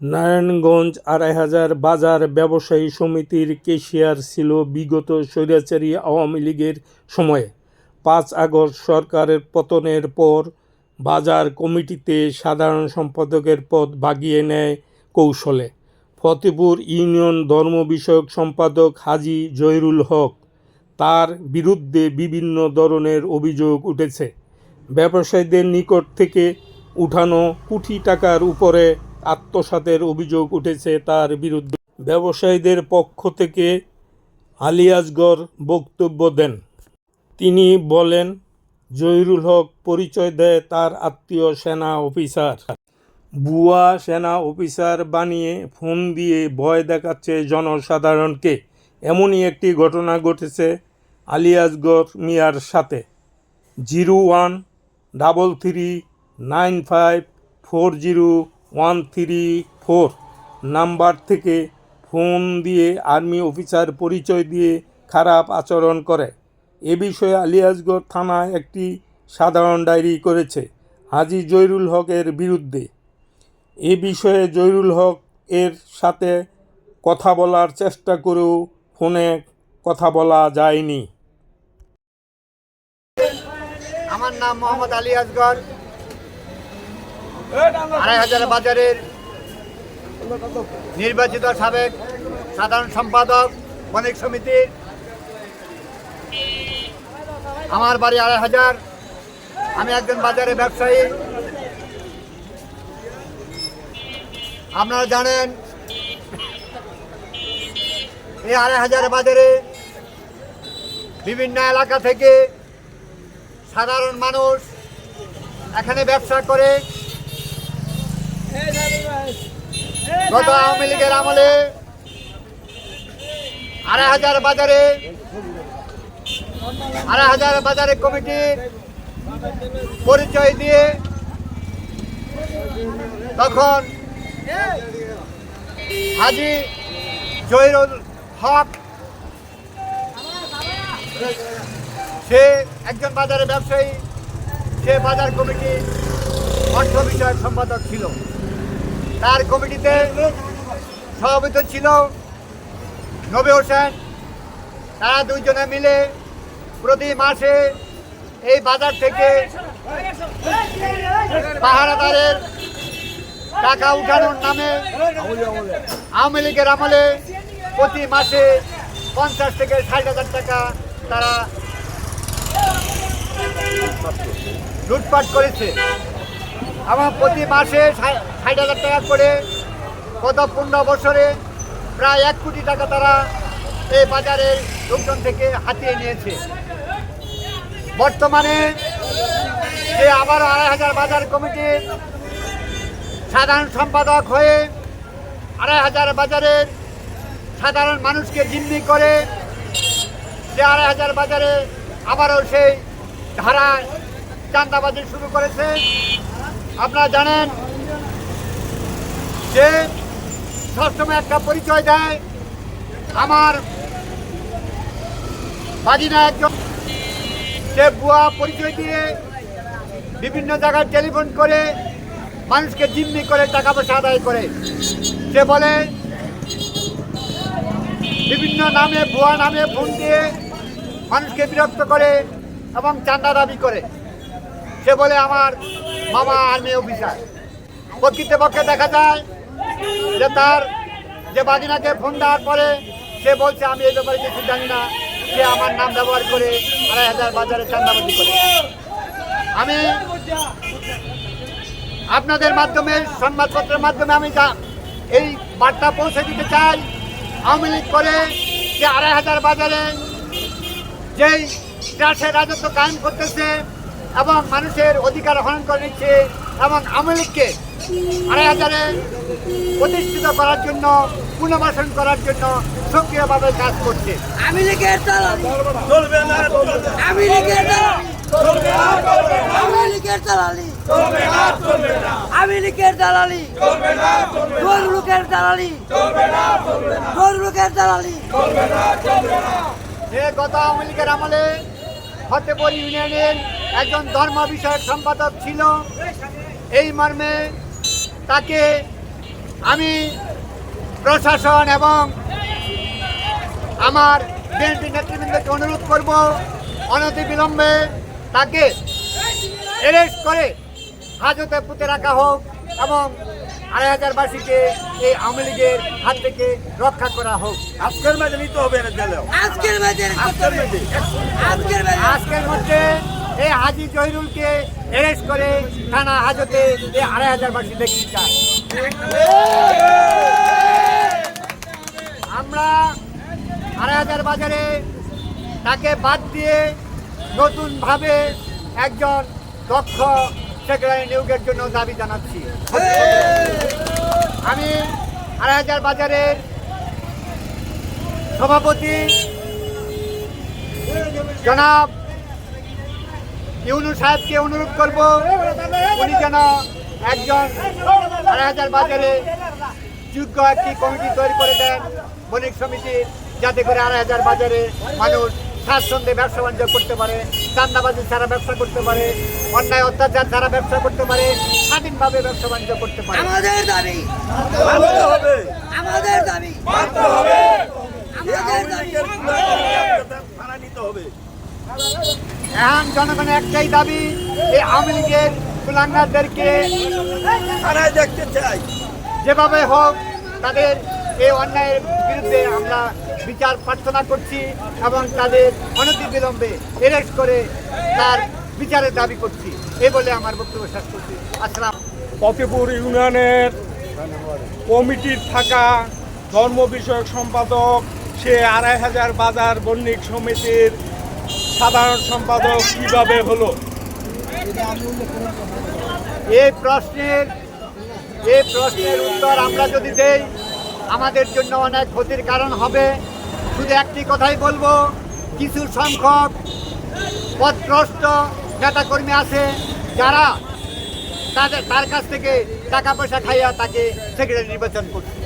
নারায়ণগঞ্জ আড়াই হাজার বাজার ব্যবসায়ী সমিতির কেশিয়ার ছিল বিগত স্বৈরাচারী আওয়ামী লীগের সময়ে। পাঁচ আগস্ট সরকারের পতনের পর বাজার কমিটিতে সাধারণ সম্পাদকের পদ ভাগিয়ে নেয় কৌশলে। ফতেপুর ইউনিয়ন ধর্ম বিষয়ক সম্পাদক হাজী জহিরুল হক তার বিরুদ্ধে বিভিন্ন ধরনের অভিযোগ উঠেছে। ব্যবসায়ীদের নিকট থেকে উঠানো কোটি টাকার উপরে আত্মসাতের অভিযোগ উঠেছে তার বিরুদ্ধে। ব্যবসায়ীদের পক্ষ থেকে আলিয়াজগর বক্তব্য দেন। তিনি বলেন, জহিরুল হক পরিচয় দেয় তার আত্মীয় সেনা অফিসার। বুয়া সেনা অফিসার বানিয়ে ফোন দিয়ে ভয় দেখাচ্ছে জনসাধারণকে। এমনই একটি ঘটনা ঘটেছে আলিয়াজগর মিয়ার সাথে। Zero one, double three, nine five, four zero one three four number থেকে ফোন দিয়ে আর্মি অফিসার পরিচয় দিয়ে খারাপ আচরণ করে। এ বিষয়ে আলিয়াজগড় থানায় একটি সাধারণ ডায়েরি করেছে হাজি জহিরুল হকের বিরুদ্ধে। এ বিষয়ে জহিরুল হক এর সাথে কথা বলার চেষ্টা করেও ফোনে কথা বলা যায়নি। আমার নাম মোহাম্মদ আলী আসগর আড়াই হাজার বাজারের নির্বাচিত সাবেক সাধারণ সম্পাদক, বণিক সমিতির আমার বাড়ি আড়াই হাজার। আমি একজন বাজারে ব্যবসায়ী। আপনারা জানেন, এই আড়াই হাজার বাজারে বিভিন্ন এলাকা থেকে সাধারণ মানুষ এখানে ব্যবসা করে। গত আওয়ামী লীগের আমলে আড়াই হাজার বাজারে, আড়াই হাজার বাজারে কমিটির পরিচয় দিয়ে তখন হাজি জহিরুল হক, সে একজন বাজারে ব্যবসায়ী, সে বাজার কমিটির অর্থ সম্পাদক ছিল। তার কমিটিতে সভাপতি ছিল নবী হোসেন। তারা দুইজনে মিলে প্রতি মাসে এই বাজার থেকে পাহারাদারের টাকা উঠানোর নামে আওয়ামী লীগের আমলে প্রতি মাসে পঞ্চাশ থেকে ষাট হাজার টাকা তারা লুটপাট করেছে। এবং প্রতি মাসে ষাট হাজার টাকা করে গত পনেরো বছরে প্রায় এক কোটি টাকা তারা এই বাজারের লোকজন থেকে হাতিয়ে নিয়েছে। বর্তমানে সে আবারও আড়াই হাজার বাজার কমিটির সাধারণ সম্পাদক হয়ে আড়াই হাজার বাজারের সাধারণ মানুষকে জিম্মি করে সে আড়াই হাজার বাজারে আবারও সেই ধারা চান্দাবাজি শুরু করেছে। আপনারা জানেন যে সবসময় একটা পরিচয় দেয় আমার বাজিনা একজন। সে বুয়া পরিচয় দিয়ে বিভিন্ন জায়গায় টেলিফোন করে মানুষকে জিম্মি করে টাকা পয়সা আদায় করে। সে বলে, বিভিন্ন নামে ভুয়া নামে ফোন দিয়ে মানুষকে বিরক্ত করে এবং চান্দা দাবি করে। সে বলে আমার মামা আর্মি অফিসার। প্রকৃতপক্ষে দেখা যায় যে তার যে বাগিনাকে ফোন দেওয়ার পরে সে বলছে, আমি এই ব্যাপারে কিছু জানি না। সে আমার নাম ব্যবহার করে আড়াই হাজার বাজারে চান্দাবাজি করে। আমি আপনাদের মাধ্যমে, সংবাদপত্রের মাধ্যমে আমি এই বার্তা পৌঁছে দিতে চাই, আওয়ামী লীগ করে যে আড়াই হাজার বাজারে যেই ট্রাসের রাজত্ব কায়েম করতেছে এবং মানুষের অধিকার হরণ করে নিচ্ছে এবং আওয়ামী লীগকে আড়াই হাজারে প্রতিষ্ঠিত করার জন্য পুনর্বাসন করার জন্য সক্রিয়ভাবে কাজ করছে। আমি লীগের দালালি আমি লীগের দালালি আমি লীগের দালালি। আমি লীগের দালালি। গরু লোকের দালালি। লোকের দালালি। যে গত আওয়ামী লীগের আমলে ফতেপুর ইউনিয়নের একজন ধর্ম বিষয়ক সম্পাদক ছিল। এই মর্মে তাকে আমি প্রশাসন এবং আমার বিএনপি নেতৃবৃন্দকে অনুরোধ করব অনতি বিলম্বে তাকে অ্যারেস্ট করে হাজতে পুঁতে রাখা হোক এবং আড়াই হাজার বাসীকে এই আওয়ামী লীগের হাত থেকে রক্ষা করা হোক। আজকের মাঝে নিতে হবে না আজকের মধ্যে এই হাজি জহিরুলকে অ্যারেস্ট করে থানা হাজতে এই আড়াই হাজার বাসী দেখতে চাই আমরা আড়াই হাজার বাজারে তাকে বাদ দিয়ে নতুনভাবে একজন দক্ষ সেক্রেটারি নিয়োগের জন্য দাবি জানাচ্ছি। আমি আড়াই হাজার বাজারের সভাপতি জনাব ইউনু সাহেবকে অনুরোধ করব উনি যেন একজন আড়াই হাজার বাজারে যোগ্য একটি কমিটি তৈরি করে দেন। বণিক সমিতি যাতে করে আড়াই হাজার বাজারে মানুষ স্বাচ্ছন্দ্যে ব্যবসা বাণিজ্য করতে পারে চান্দাবাজি ছাড়া ব্যবসা করতে পারে অন্যায় অত্যাচার ছাড়া ব্যবসা করতে পারে স্বাধীনভাবে ব্যবসা বাণিজ্য করতে পারে। আমাদের দাবি। আমাদের দাবি। হবে। আমাদের দাবি। হবে। এখন জনগণের একটাই দাবি, এই আওয়ামী লীগের কুলাঙ্গারদেরকে থানায় দেখতে চাই যেভাবে হোক, তাদের এই অন্যায়ের বিরুদ্ধে আমরা বিচার প্রার্থনা করছি এবং তাদের অনতি বিলম্বে এরেস্ট করে তার বিচারের দাবি করছি। এই বলে আমার বক্তব্য শেষ করছি। আসসালাম। ফতেপুর ইউনিয়নের কমিটির থাকা ধর্ম বিষয়ক সম্পাদক, সে আড়াই হাজার বাজার বণিক সমিতির সাধারণ সম্পাদক কীভাবে হলো? এই প্রশ্নের এই প্রশ্নের উত্তর আমরা যদি দেই, আমাদের জন্য অনেক ক্ষতির কারণ হবে। শুধু একটি কথাই বলব, কিছু সংখ্যক পদভ্রষ্ট নেতাকর্মী আছে, যারা তাদের, তার কাছ থেকে টাকা পয়সা খাইয়া তাকে সেক্রেটারি নির্বাচন করছে।